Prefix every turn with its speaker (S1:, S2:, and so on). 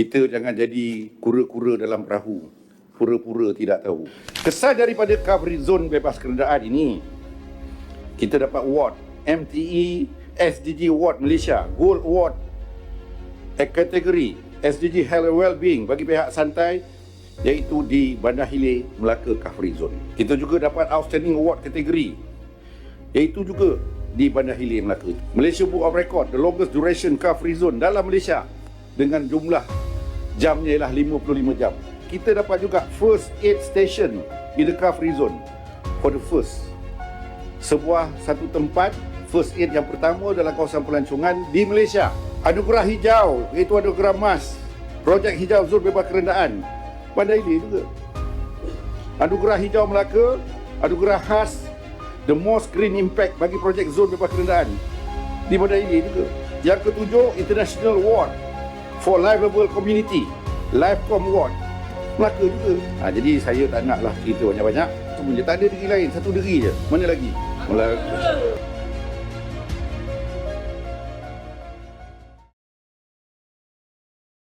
S1: Kita jangan jadi kura-kura dalam perahu. Pura-pura tidak tahu. Kesan daripada coverage zone bebas kenderaan ini, kita dapat award MTE SDG Award Malaysia, Gold Award eh, kategori SDG Health and Wellbeing bagi pihak santai iaitu di Bandar Hilir Melaka Coverage Zone. Kita juga dapat Outstanding Award kategori iaitu juga di Bandar Hilir Melaka. Malaysia Book of Record, the longest duration free zone dalam Malaysia dengan jumlah jamnya ialah 55 jam. Kita dapat juga first aid station in the car free zone for the first. Sebuah satu tempat first aid yang pertama dalam kawasan pelancongan di Malaysia. Anugerah hijau iaitu anugerah emas. Projek hijau zon bebas kerendaan. Bandar Hilir juga. Anugerah hijau Melaka, anugerah khas the most green impact bagi projek zon bebas kerendaan di Bandar Hilir juga. Yang ketujuh, International Award for Livable Community, Livecom Award. Melaka juga. Ha, jadi saya tak naklah cerita banyak-banyak. Cuma dia tak ada negeri lain, satu negeri je. Mana lagi? Melaka.